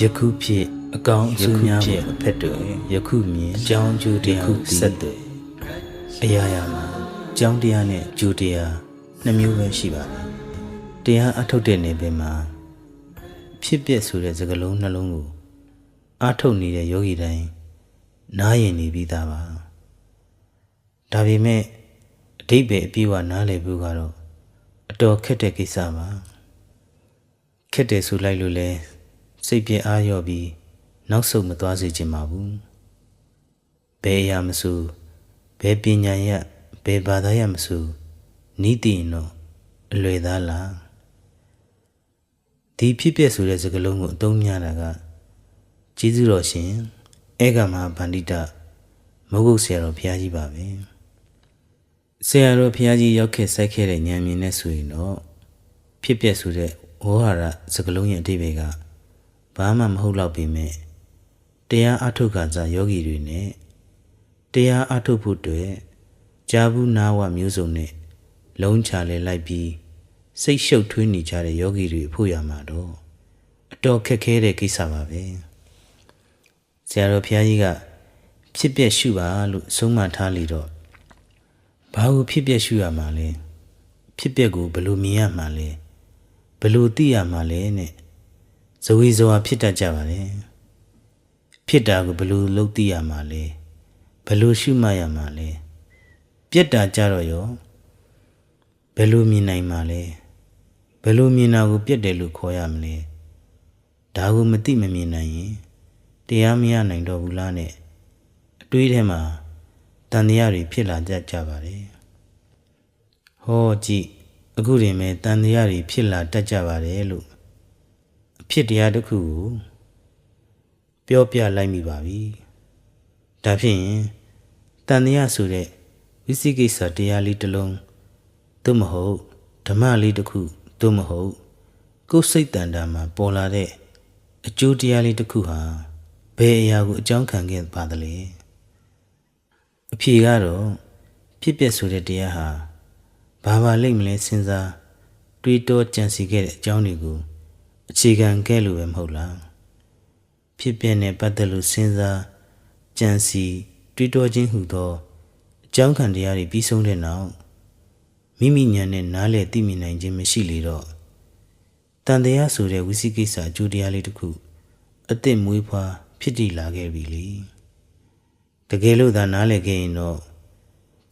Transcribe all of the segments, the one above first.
ယခုဖြစ်အကောင်အဆူများဖြင့်အဖက်တွေယခုမြင်အကြောင်းကျိုးတရားဆက်တွေအရာရာမှာအကြောင်းတရားနဲ့ကျိုးတရားနှစ်မျိုးပဲရှိပါတယ်တရားအထုတ်တဲ့နေပင်မှာဖြစ်ပျက်ဆိုတဲ့စကားလုံးနှလုံးကိုအထုတ်နေတဲ့ယောဂီတိုင်းနားရင်နေပြီးသားပါဒါပေမဲ့အတိတ်ပဲအပြည့်အဝနားလည်ဖို့ကတော့အတော်ခက်တဲ့ကိစ္စပါခက်တယ်ဆိုလိုက်လို့လဲ စိတ်ပြည့်အားလျော့ပြီးနောက်ဆုတ်မသွားစေချင်ပါဘူးဘယ်အရာမဆိုဘယ်ပညာရဘယ်ဘာသာရမဆိုနီးတည်ရင်တော့အလွယ်သားလားဒီဖြစ်ပျက်ဆိုတဲ့စကားလုံးကိုအသုံးများတာကကျေးဇူးတော်ရှင်ဧကမဟာဗန္ဓိတမဟုတ်ဘူးဆရာတော်ဘုရားကြီးပါပဲဆရာတော်ဘုရားကြီးရောက်ခဲ့စိုက်ခဲ့တဲ့ဉာဏ်မြင်နဲ့ဆိုရင်တော့ဖြစ်ပျက်ဆိုတဲ့ဝေါဟာရစကားလုံးရဲ့အတိပ္ပယ်က ဘာမှမဟုတ်တော့ပေမဲ့တရားအထုတ်ခါစားယောဂီတွေနဲ့တရားအထုတ်ဖို့အတွက်ကြာဘူးနာဝမျိုးစုံနဲ့လုံးချလဲလိုက်ပြီးစိတ်ရှုပ်ထွေးနေကြတဲ့ယောဂီတွေဖို့ရမှာတော့အတော်ခက်ခဲတဲ့ကိစ္စပါပဲဆရာတော်ဘုရားကြီးကဖြစ်ပျက်ရှုပါလို့ဆုံးမထားလေတော့ဘာလို့ဖြစ်ပျက်ရှုရမှာလဲဖြစ်ပျက်ကိုဘယ်လိုမြင်ရမှာလဲဘယ်လိုသိရမှာလဲနဲ့ ဇဝေဇဝါဖြစ်တတ်ကြပါလေဖြစ်တာကိုဘယ်လိုလုပ်သိရမှာလဲဘယ်လိုရှုမှတ်ရမှာလဲပြက်တာကြတော့ရောဘယ်လိုမြင်နိုင်မှာလဲဘယ်လိုမြင်တာကိုပြက်တယ်လို့ခေါ်ရမလဲဒါကိုမသိမမြင်နိုင်ရင်တရားမရနိုင်တော့ဘူးလားနဲ့အတွေးထဲမှာတန်တရားတွေဖြစ်လာကြကြပါတယ်ဟောကြည့်အခုတင်မဲ့တန်တရားတွေဖြစ်လာတတ်ကြပါတယ်လို့ အဖြစ်တရားတစ်ခုကိုပြောပြလိုက်မိပါပြီဒါဖြင့်တန်တရားဆိုတဲ့ဝိသိကိစ္စတရားလေးတစ်လုံးသို့မဟုတ်ဓမ္မလေးတစ်ခုသို့မဟုတ်ကိုယ်စိတ်တန်တာမှာပေါ်လာတဲ့အကျိုးတရားလေးတစ်ခုဟာဘယ်အရာကိုအကြောင်းခံခဲ့ပါသလဲအဖြေကတော့ဖြစ်ပျက်ဆိုတဲ့တရားဟာဘာပါလိမ့်မလဲစဉ်းစားတွေးတောကြံစီခဲ့တဲ့အကြောင်းတွေကို အခြေခံခဲ့လို့ပဲမဟုတ်လားဖြစ်ပျက်နဲ့ပတ်သက်လို့စဉ်းစားကြံစီတွေးတောခြင်းဟုသောအကြောင်းခံတရားတွေပြီးဆုံးတဲ့နောက်မိမိဉာဏ်နဲ့နားလည်သိမြင်နိုင်ခြင်းမရှိလေတော့တန်တရားဆိုတဲ့ဝိသိကိစ္စအကျိုးတရားလေးတစ်ခုအစ်စ်မွေးဖွားဖြစ်တည်လာခဲ့ပြီလေတကယ်လို့သာနားလည်ခဲ့ရင်တော့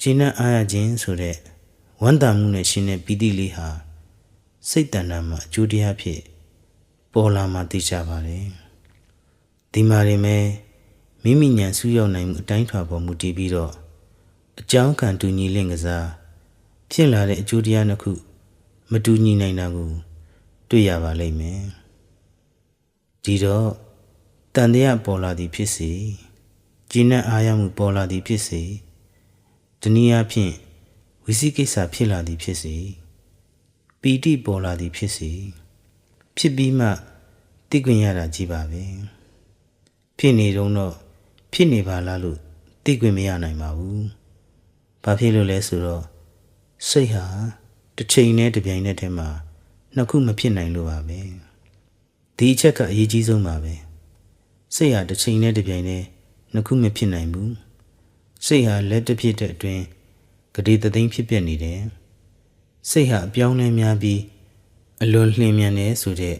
ရှင်းနဲ့အားရခြင်းဆိုတဲ့ဝမ်းသာမှုနဲ့ရှင်တဲ့ပီတိလေးဟာစိတ်တဏ္ဍာမှာအကျိုးတရားဖြစ် ပေါ်လာမှသိကြပါတယ်ဒီမှာရင်မဲမိမိညာဆူရောက်နိုင်မှုအတိုင်းထွာပေါ်မူတည်ပြီးတော့အကြောင်းခံတူညီလင့်ကစားဖြစ်လာတဲ့အကျိုးတရားတစ်ခု မတူညီနိုင်တာကို တွေ့ရပါလိမ့်မယ်ဒီတော့တန်တရားပေါ်လာသည်ဖြစ်စေကျဉ်းနဲ့အားရမှုပေါ်လာသည်ဖြစ်စေတနည်းအားဖြင့်ဝိသိကိစ္စဖြစ်လာသည်ဖြစ်စေပီတိပေါ်လာသည်ဖြစ်စေ ဖြစ်ပြီးမှသိခွင့်ရတာကြီးပါပဲဖြစ်နေတော့တော့ဖြစ်နေပါလားလို့သိခွင့်မရနိုင်ပါဘူးဘာဖြစ်လို့လဲဆိုတော့စိတ်ဟာတစ်ချိန်နဲ့တစ်ပြိုင်နက်တည်းမှာနှစ်ခုမဖြစ်နိုင်လို့ပါပဲဒီအချက်ကအရေးကြီးဆုံးပါပဲစိတ်ဟာတစ်ချိန်နဲ့တစ်ပြိုင်တည်းနှစ်ခုမဖြစ်နိုင်ဘူးစိတ်ဟာလက်တစ်ဖြစ်တဲ့အတွင်းဂတိတသိန်းဖြစ်ပြနေတယ်စိတ်ဟာအပြောင်းလဲများပြီး အလွန်လျင်မြန်နေဆိုတဲ့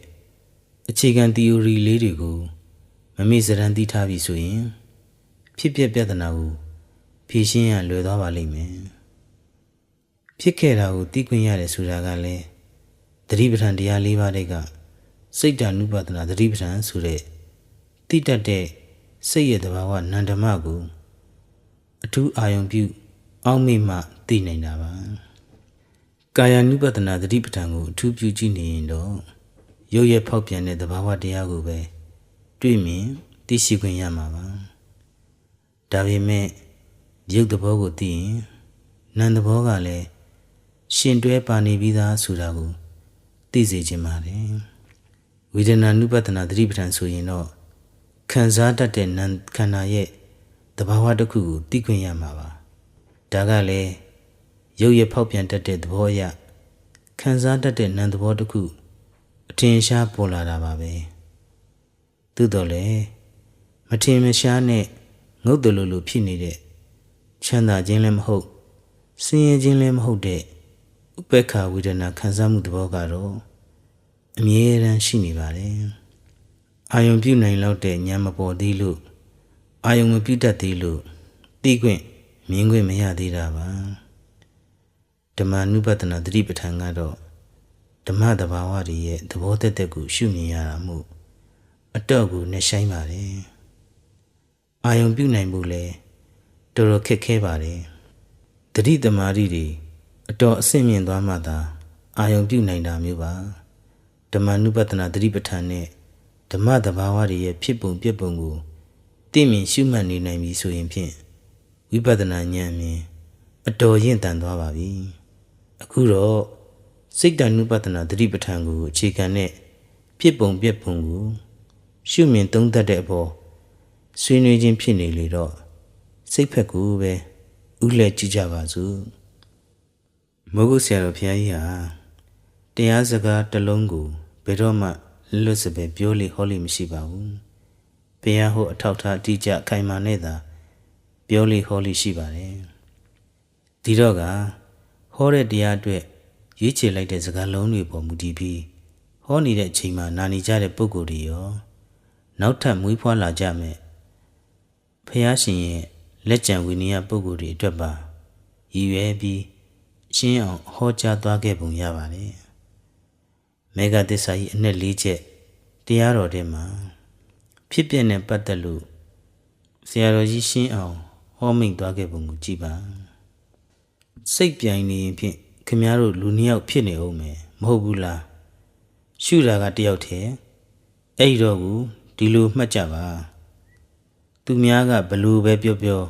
အခြေခံ theory လေးတွေကိုမမေ့စရန်သိထားပြီဆိုရင် ဖြစ်ပျက်ပြဿနာကိုဖြေရှင်းရလွယ်သွားပါလိမ့်မယ်ဖြစ်ခဲ့တာကိုသိခွင့်ရတယ်ဆိုတာကလည်းသတိပဋ္ဌာန်တရား၄ပါးတွေကစိတ်တ ानु ပဒနာသတိပဋ္ဌာန်ဆိုတဲ့တိတတ်တဲ့စိတ်ရဲ့တဘာဝနန္ဒမကိုအထူးအာယုံပြု အောက်မေ့မှသိနိုင်တာပါ ကာယ ानु ပဒနာသတိပဋ္ဌာန်ကိုအထူးပြုကြည့်နေရင်တော့ရုပ်ရဖောက်ပြန်တဲ့တဘာဝတရားကိုပဲတွေ့မြင်သိရှိခွင့်ရမှာပါဒါပေမဲ့ရုပ်သဘောကိုသိရင်နာမ်သဘောကလည်းရှင်တွဲပါနေပြီးသားဆိုတာကိုသိစေခြင်းပါတယ်ဝေဒနာနုပဒနာသတိပဋ္ဌာန်ဆိုရင်တော့ခံစားတတ်တဲ့နာမ်ခန္ဓာရဲ့တဘာဝတစ်ခုကိုသိခွင့်ရမှာပါဒါကလည်း ရုပ်ရဖောက်ပြန်တတ်တဲ့သဘောအရခံစားတတ်တဲ့နာမ်သဘောတစ်ခုအထင်ရှားပေါ်လာတာပါပဲသို့တော်လည်းမထင်မရှားနဲ့ငုတ်တလူလူဖြစ်နေတဲ့ချမ်းသာခြင်းလည်းမဟုတ်ဆင်းရဲခြင်းလည်းမဟုတ်တဲ့ဥပ္ပခာဝေဒနာခံစားမှုသဘောကတော့အမြဲတမ်းရှိနေပါတယ်အာယုံပြုနိုင်လောက်တဲ့ဉာဏ်မပေါ်သေးလို့အာယုံမပြုတတ်သေးလို့သိခွင့်မြင်ခွင့်မရသေးတာပါ ဓမ္မနုပဒနာသတိပဋ္ဌာန်ကတော့ဓမ္မတဘာဝတွေရဲ့သဘောတက်တက်ကိုရှုမြင်ရတာမို့အတော့ကိုနှဆိုင်ပါတယ်အာယုံပြုနိုင်ဖို့လဲတော်တော်ခက်ခဲပါတယ်တတိတမာရီတွေအတော်အဆင့်မြင့်သွားမှသာအာယုံပြုနိုင်တာမျိုးပါဓမ္မနုပဒနာသတိပဋ္ဌာန်နဲ့ဓမ္မတဘာဝတွေရဲ့ဖြစ်ပုံပြက်ပုံကိုသိမြင်ရှုမှတ်နေနိုင်ပြီဆိုရင်ဖြင့်ဝိပဿနာဉာဏ်မြင်အတော်ရင့်တန်သွားပါပြီ အခုတော့စိတ်တ ानु ပတနာသတိပဋ္ဌာန်ကိုအခြေခံတဲ့ဖြစ်ပုံပြက်ပုံကိုရှုမြင်သုံးသပ်တဲ့အပေါ်ဆွေးနွေးခြင်းဖြစ်နေလေတော့စိတ်ဖက်ကိုပဲဥလှဲကြည့်ကြပါစို့မိုးကုတ်ဆရာတော်ဘုရားကြီးဟာတရားစကားတစ်လုံးကိုဘယ်တော့မှလွတ်စပယ်ပြောလေဟောလေမရှိပါဘူးဘုရားဟောအထောက်ထားအတိအကျအခိုင်အမာနဲ့သာပြောလေဟောလေရှိပါတယ်ဒီတော့က ဟောတဲ့တရားအတွက်ရွေးချယ်လိုက်တဲ့စကားလုံးတွေပေါ်မူတည်ပြီးဟောနေတဲ့အချိန်မှာနာနေကြတဲ့ပုံကိုယ်တွေရောနောက်ထပ်မွေးဖွားလာကြမယ်ဖះရှင်ရဲ့လက်ကြံဝိနည်းပုံကိုယ်တွေအတွက်ပါရည်ရွယ်ပြီးရှင်းအောင်ဟောကြားသွားခဲ့ပုံရပါတယ်မေဃသစ္စာကြီးအနှစ်၄ချက်တရားတော်ထဲမှာဖြစ်ပြတဲ့ပတ်သက်လို့ဆရာတော်ကြီးရှင်းအောင်ဟောမိန့်သွားခဲ့ပုံကိုကြည့်ပါ စိတ်ပြိုင်နေရင်ဖြင့်ခင်ဗျားတို့လူနှစ်ယောက်ဖြစ်နေအောင်မယ်မဟုတ်ဘူးလားရှုတာကတယောက်တည်းအဲ့တော့ကူဒီလိုမှတ်ကြပါသူများကဘလို့ပဲပြောပြော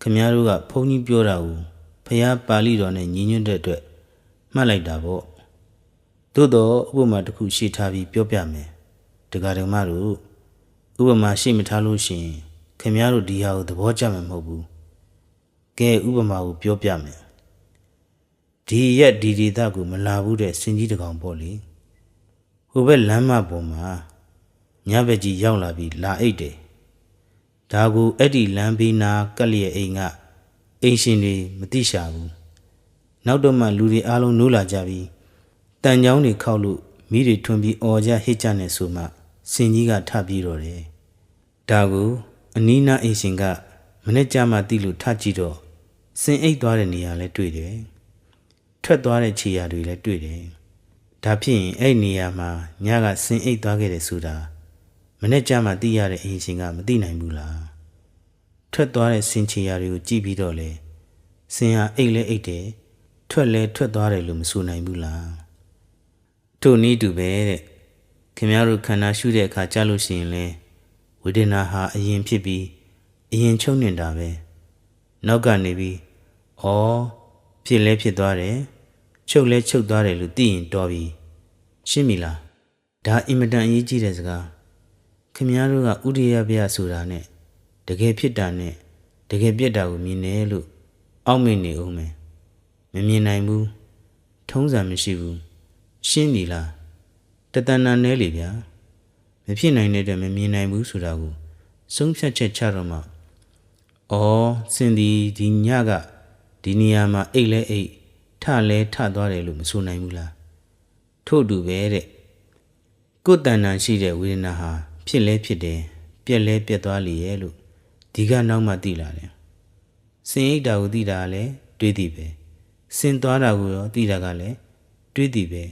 ခင်ဗျားတို့ကဘုန်းကြီးပြောတာကိုဖះပါဠိတော်နဲ့ညီညွတ်တဲ့အတွက်မှတ်လိုက်တာပေါ့သို့တော့ဥပမာတစ်ခုရှင်းထားပြီးပြောပြမယ်ဒကာဒကမတို့ဥပမာရှင်းမထားလို့ရှိရင်ခင်ဗျားတို့ဒီဟာကိုသဘောကျမှာမဟုတ်ဘူးကဲဥပမာကိုပြောပြမယ် ဒီရက်ဒီဒေသကိုမလာဘူးတဲ့စင်ကြီးတကောင်ပေါ့လေဟိုဘက်လမ်းမပေါ်မှာညဘက်ကြီးရောက်လာပြီးလာအိတ်တယ်ဒါကိုအဲ့ဒီလမ်းဘေးနာကက်လျက်အိမ်ကအိမ်ရှင်တွေမသိရှာဘူးနောက်တော့မှလူတွေအားလုံးနိုးလာကြပြီးတန်ချောင်းတွေခောက်လို့မိတွေထွန်းပြီးအော်ကြဟစ်ကြနေဆိုမှစင်ကြီးကထပြေးတော့တယ်ဒါကိုအနီးနားအိမ်ရှင်ကမနေ့ကျမှသိလို့ထကြည့်တော့စင်အိတ်သွားတဲ့နေရာလဲတွေ့တယ် ထွက်သွားတဲ့ခြေရာတွေလည်းတွေ့တယ်။ဒါဖြစ်ရင်အဲ့နေရာမှာညကဆင်းအိတ်သွားခဲ့တယ်ဆိုတာမနေ့ကျမှသိရတဲ့အရင်ရှင်ကမသိနိုင်ဘူးလား။ထွက်သွားတဲ့ဆင်ခြေရာတွေကိုကြည့်ပြီးတော့လေဆင်ဟာအိတ်လဲအိတ်တယ်ထွက်လဲထွက်သွားတယ်လို့မဆိုနိုင်ဘူးလား။ထို့နည်းတူပဲတဲ့ခင်ဗျားတို့ခန္ဓာရှုတဲ့အခါကြားလို့ရှိရင်လဲဝေဒနာဟာအရင်ဖြစ်ပြီးအရင်ချုပ်နေတာပဲ။နောက်ကနေပြီးဩ ဖြစ်လဲဖြစ်သွားတယ်ချုပ်လဲချုပ်သွားတယ်လို့သိရင်တော်ပြီရှင်းပြီလားဒါအင်မတန်အရေးကြီးတဲ့စကားခင်ဗျားတို့ကဥရိယဗျဆိုတာနဲ့တကယ်ဖြစ်တာနဲ့တကယ်ပြက်တာကိုမြင်တယ်လို့အောက်မေ့နေဦးမယ်မမြင်နိုင်ဘူးထုံးစံမရှိဘူးရှင်းပြီလားတတန်နာနဲလေဗျာမဖြစ်နိုင်တဲ့အတွက်မမြင်နိုင်ဘူးဆိုတာကိုဆုံးဖြတ်ချက်ချတော့မှဩစင်ဒီဒီညက ဒီနေရာမှာအိတ်လဲအိတ်ထလဲထသွားတယ်လို့မဆိုနိုင်ဘူးလားထို့တူပဲတဲ့ကိုယ်တဏ္ဍာရှိတဲ့ဝေဒနာဟာဖြစ်လဲဖြစ်တယ်ပြက်လဲပြက်သွားလေရဲ့လို့ဒီကနောက်မှသိလာတယ်စင်အိတ်တာကိုသိတာလည်းတွေးသိပဲစင်သွားတာကိုရောသိတာကလည်းတွေးသိပဲ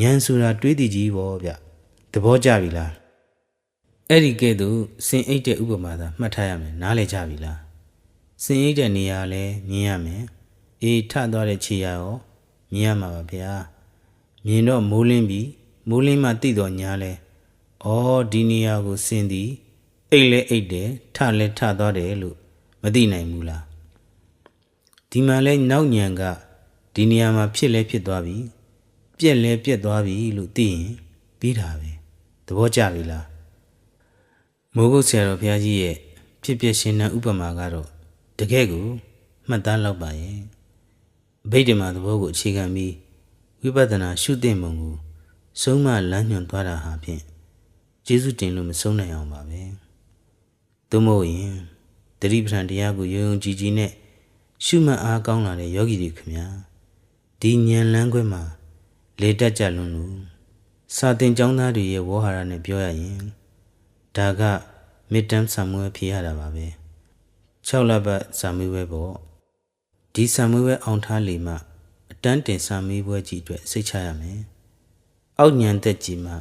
ဉာဏ်ဆိုတာတွေးသိကြီးပေါ့ဗျသဘောကျပြီလားအဲ့ဒီကဲ့သို့စင်အိတ်တဲ့ဥပမာသာမှတ်ထားရမယ်နားလည်ကြပြီလား စင်အိတ်တဲ့နေရာလည်းမြင်ရမယ်အေးထသွားတဲ့ခြေရရောမြင်ရမှာပါဗျာမြင်တော့မိုးလင်းပြီမိုးလင်းမှတိတော်ညာလဲဩဒီနေရာကိုစင်သည်အိတ်လဲအိတ်တယ်ထလဲထသွားတယ်လို့မသိနိုင်ဘူးလားဒီမှာလဲနောက်ညံကဒီနေရာမှာဖြစ်လဲဖြစ်သွားပြီပြက်လဲပြက်သွားပြီလို့သိရင်ပြီးတာပဲသဘောကျပြီလားမိုးကုတ်ဆရာတော်ဘုရားကြီးရဲ့ဖြစ်ပျက်ရှင်တဲ့ဥပမာကတော့ တကယ်ကိုမှတ်သားလောက်ပါရဲ့ဗိဓမာသဘောကိုအခြေခံပြီးဝိပဿနာရှုသင့်ပုံကိုဆုံးမလမ်းညွှန်သွားတာဟာဖြင့်ကျေးဇူးတင်လို့မဆုံးနိုင်အောင်ပါပဲသို့မဟုတ်ရင်တတိပဋ္ဌာန်တရားကိုယုံယုံကြည်ကြည်နဲ့ရှုမှတ်အားကောင်းလာတဲ့ယောဂီတွေခင်ဗျာဒီဉာဏ်လန်းခွဲမှာလေတက်ကြလွန်းလို့စာသင်ကျောင်းသားတွေရဲ့ဝေါ်ဟာရနဲ့ပြောရရင်ဒါကမစ်တမ်ဆာမွေးဖြစ်ရတာပါပဲ 6လပတ်ဆာမွေးပွဲပေါ့ဒီဆာမွေးပွဲအောင်ထားလေမှအတန်းတင်ဆာမွေးပွဲကြီးအတွက်စိတ်ချရမယ်အောက်ညံသက်ကြီးမှ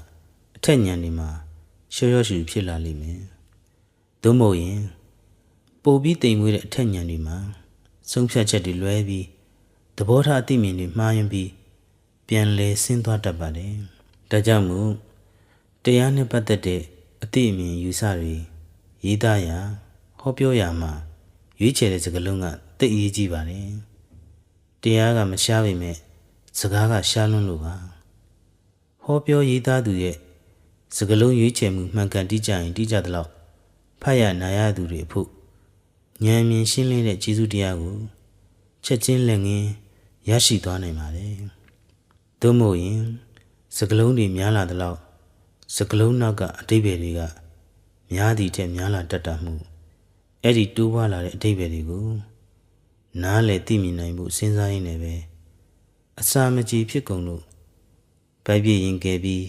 အထက်ညံနေမှာရှော့ရှော့ရှူဖြစ်လာလိမ့်မယ်သို့မဟုတ်ရင်ပိုပြီးတိမ်မွေးတဲ့အထက်ညံတွေမှာဆုံးဖြတ်ချက်တွေလွဲပြီးသဘောထားအသိမြင်တွေမှားယွင်းပြီးပြန်လဲဆင်းသွားတတ်ပါတယ်ဒါကြောင့်မို့တရားနဲ့ပတ်သက်တဲ့အသိအမြင်ယူဆတွေရေးသားရာဟောပြောရာမှာ ရွေးချယ်တဲ့စကားလုံးကတိတ်အရေးကြီးပါတယ်တရားကမရှားပေမဲ့စကားကရှားလွန်းလို့ပါဟောပြောရေးသားသူရဲ့စကားလုံးရွေးချယ်မှုမှန်ကန်တိကျရင်တိကျသလောက်ဖတ်ရနာရသူတွေအဖို့ဉာဏ်မြင်ရှင်းလင်းတဲ့ကျေးဇူးတရားကိုချက်ချင်းလက်ငင်းရရှိသွားနိုင်ပါတယ်သို့မဟုတ်ရင်စကလုံးတွေများလာသလောက်စကလုံးနောက်ကအတိတ်ပဲတွေကများသည့်ထက်များလာတတ်တာမှု အဲ့ဒီတိုးပွားလာတဲ့အတိတ်ပဲတွေကိုနားလေသိမြင်နိုင်မှုစဉ်းစားရင်းနဲ့ပဲအစာမကြေဖြစ်ကုန်လို့ဗိုက်ပြည့်ရင်ကဲပြီး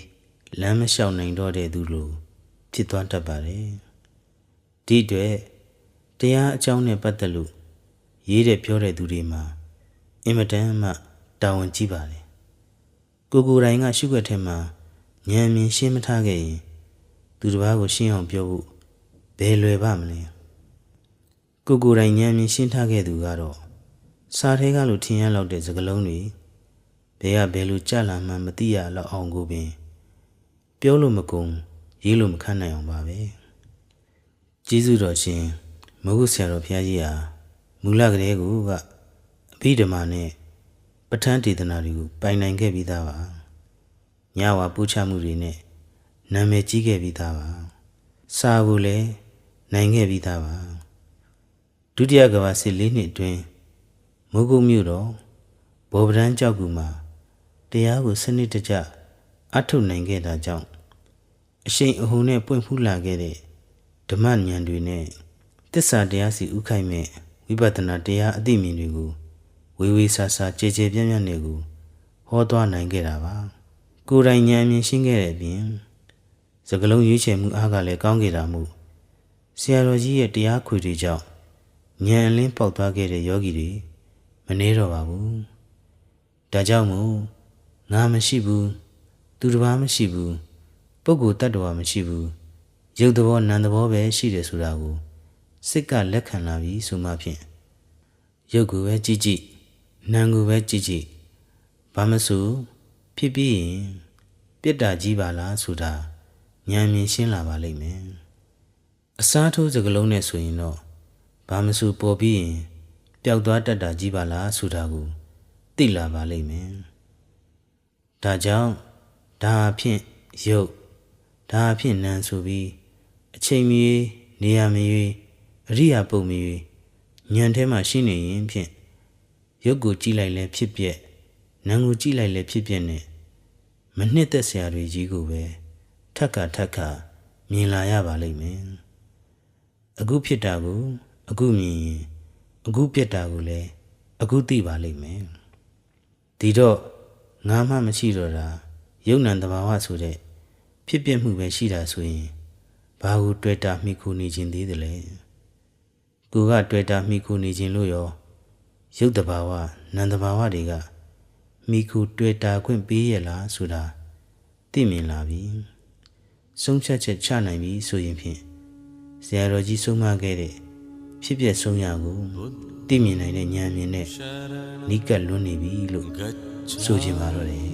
လမ်းမလျှောက်နိုင်တော့တဲ့သူလိုဖြစ်သွားတတ်ပါတယ်ဒီအတွက်တရားအကြောင်းနဲ့ပတ်သက်လို့ရေးတဲ့ပြောတဲ့သူတွေမှာအင်မတန်မှတာဝန်ကြီးပါတယ်ကိုကိုယ်တိုင်ကရှုွက်ထဲမှာဉာဏ်မြင်ရှင်းမထားခဲ့ရင်သူတစ်ပါးကိုရှင်းအောင်ပြောဖို့ဘယ်လွယ်ပါမလဲ ကိုကိုယ်တိုင်ဉာဏ်မြင်ရှင်းထားခဲ့သူကတော့စာထဲကလို့ထင်ရလောက်တဲ့စကားလုံးတွေဘယ်ကဘယ်လိုကြလာမှမသိရလောက်အောင်ကိုပင် ပြောလို့မကုန်ရေးလို့မခန့်နိုင်အောင်ပါပဲကျေးဇူးတော်ရှင်မဟုတ်ဆရာတော်ဘုရားကြီးဟာမူလကလေးကအဘိဓမ္မာနဲ့ပဋ္ဌာန်းဒေသနာတွေကိုပိုင်နိုင်ခဲ့ပြီးသားပါညဝါပူချမှုတွေနဲ့နာမည်ကြီးခဲ့ပြီးသားပါစာကိုလည်းနိုင်ခဲ့ပြီးသားပါဒု တိယကမ္ဘာစစ်၄နှစ်အတွင်းမုဂုမြို့တော်ဘောပဒန်းကြောက်ကူမှာတရားကိုစနစ်တကျအထုတ်နိုင်ခဲ့တာကြောင့်အရှိန်အဟုန်နဲ့ပွင့်ဖူးလာခဲ့တဲ့ဓမ္မဉာဏ်တွေနဲ့တစ္ဆာတရားစီဥခိုက်မဲ့ဝိပဿနာတရားအသိမြင်တွေကိုဝေဝေဆာဆာကြည်ကြည်ပြန့်ပြန့်နဲ့ကိုဟောသွားနိုင်ခဲ့တာပါကိုယ်တိုင်ဉာဏ်မြင်ရှင်းခဲ့တဲ့အပြင်စကလုံးရွေးချယ်မှုအားကလည်းကောင်းခဲ့တာမို့ဆရာတော်ကြီးရဲ့တရားခွေတွေကြောင့် ဉာဏ်အလင်းပေါက်သွားခဲ့တဲ့ယောဂီတွေမနှဲတော့ပါဘူးဒါကြောင့်မို့ငါမရှိဘူးသူတစ်ပါးမရှိဘူးပုဂ္ဂိုလ်တ attva မရှိဘူးရုပ်သဘောနာမ်သဘောပဲရှိတယ်ဆိုတာကိုစိတ်ကလက်ခံလာပြီဆိုမှဖြင့်ရုပ်ကိုပဲကြည့်ကြည့်နာမ်ကိုပဲကြည့်ကြည့်ဘာမဆိုဖြစ်ပြီးရင်ပြစ်တာကြီးပါလားဆိုတာဉာဏ်မြင်ရှင်းလာပါလိမ့်မယ်အစားထိုးစကလုံးနဲ့ဆိုရင်တော့ ဘာမဆိုပေါ်ပြီးရင်ပျောက်သွားတတ်တာကြီးပါလားဆိုတာကိုသိလာပါလိမ့်မယ်ဒါကြောင့်ဒါအဖြစ်ရုပ်ဒါအဖြစ်နာမ်ဆိုပြီးအချိန်မီနေရာမီအရိယာပုံမီညံထဲမှာရှိနေရင်ဖြင့်ရုပ်ကိုကြည့်လိုက်လဲဖြစ်ပြက်နာမ်ကိုကြည့်လိုက်လဲဖြစ်ပြက်နဲ့မနှစ်သက်စရာတွေကြီးကိုပဲထက်ကထက်ကမြင်လာရပါလိမ့်မယ်အခုဖြစ်တာကို အခုမြင်ရင်အခုပြက်တာကိုလည်းအခုသိပါလိမ့်မယ်ဒီတော့ငါမှမရှိတော့တာယုံ nant တဘာဝဆိုတဲ့ဖြစ်ပြမှုပဲရှိတာဆိုရင်ဘာကိုတွေ့တာမိခိုနေခြင်းသေးတယ်လဲကိုကတွေ့တာမိခိုနေခြင်းလို့ရောရုပ်တဘာဝနံတဘာဝတွေကမိခိုတွေ့တာခွင့်ပေးရလားဆိုတာသိမြင်လာပြီဆုံးဖြတ်ချက်ချနိုင်ပြီဆိုရင်ဖြင့်ဆရာတော်ကြီးဆုံးမခဲ့တဲ့ ဖြစ်ပျက်ဆုံးရကိုသိမြင်နိုင်တဲ့ဉာဏ်မြင်နဲ့နိကတ်လွန်းနေပြီလို့ဆိုချင်ပါတော့တယ်